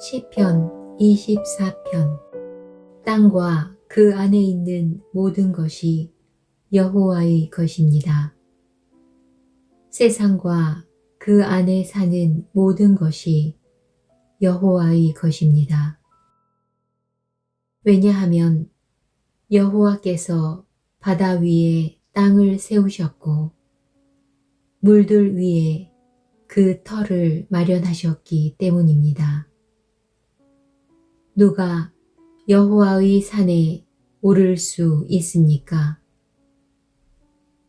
시편 24편 땅과 그 안에 있는 모든 것이 여호와의 것입니다. 세상과 그 안에 사는 모든 것이 여호와의 것입니다. 왜냐하면 여호와께서 바다 위에 땅을 세우셨고 물들 위에 그 터를 마련하셨기 때문입니다. 누가 여호와의 산에 오를 수 있습니까?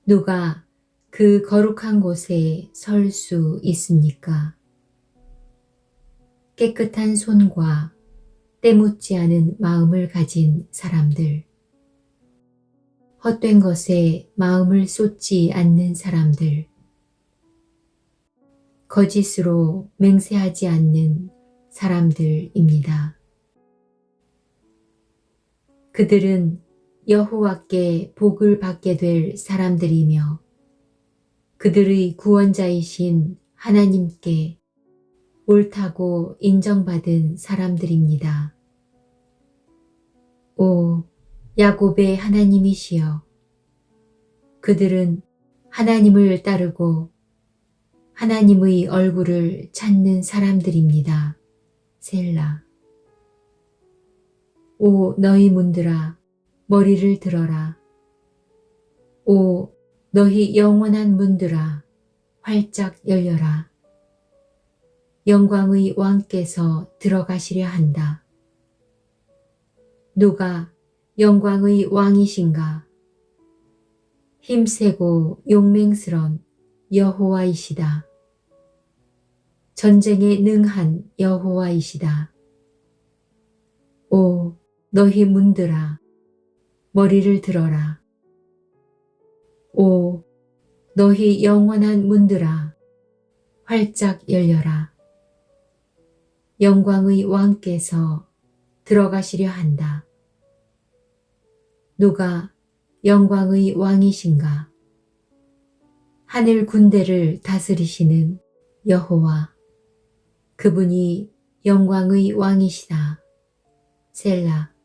누가 그 거룩한 곳에 설 수 있습니까? 깨끗한 손과 때묻지 않은 마음을 가진 사람들, 헛된 것에 마음을 쏟지 않는 사람들, 거짓으로 맹세하지 않는 사람들입니다. 그들은 여호와께 복을 받게 될 사람들이며 그들의 구원자이신 하나님께 옳다고 인정받은 사람들입니다. 오, 야곱의 하나님이시여. 그들은 하나님을 따르고 하나님의 얼굴을 찾는 사람들입니다. 셀라. 오 너희 문들아 머리를 들어라. 오 너희 영원한 문들아 활짝 열려라. 영광의 왕께서 들어가시려 한다. 누가 영광의 왕이신가? 힘세고 용맹스런 여호와이시다. 전쟁에 능한 여호와이시다. 오 너희 문들아 머리를 들어라. 오 너희 영원한 문들아 활짝 열려라. 영광의 왕께서 들어가시려 한다. 누가 영광의 왕이신가? 하늘 군대를 다스리시는 여호와. 그분이 영광의 왕이시다. 셀라.